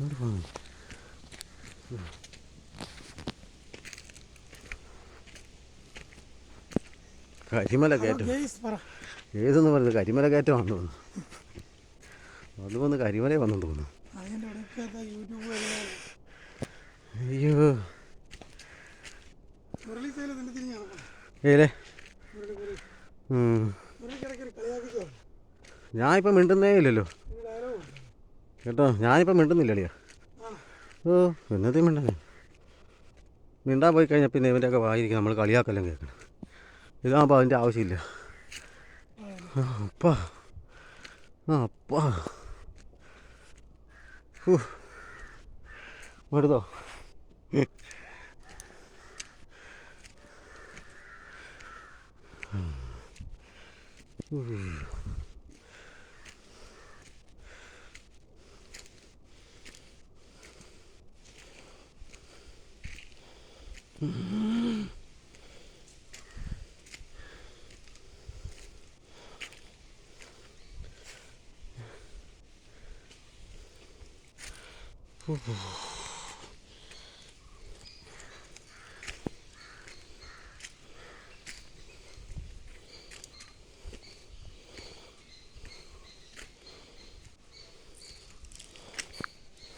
ഇങ്ങോട്ട് Yeah. കരിമല കയറ്റം ഏതെന്ന് പറയുന്നത് കരിമല വന്നു തോന്നുന്നു. അത് വന്ന് കരിമല വന്നെന്ന് തോന്നുന്നു. അയ്യോ. ഏലേ? ഞാനിപ്പോൾ മിണ്ടുന്നേ ഇല്ലല്ലോ. കേട്ടോ ഞാനിപ്പോൾ മിണ്ടുന്നില്ല അളിയാ ഓ എന്നതേ മിണ്ടാ മിണ്ടാൻ പോയി കഴിഞ്ഞാൽ പിന്നെ ഇവന്റെയൊക്കെ വായിരിക്കും നമ്മൾ കളിയാക്കല്ലേ കേൾക്കണം. ഇതാകുമ്പോൾ അതിന്റെ ആവശ്യമില്ല. അപ്പാ. ആ അപ്പാ. വെറുതോ Ooh. Ooh.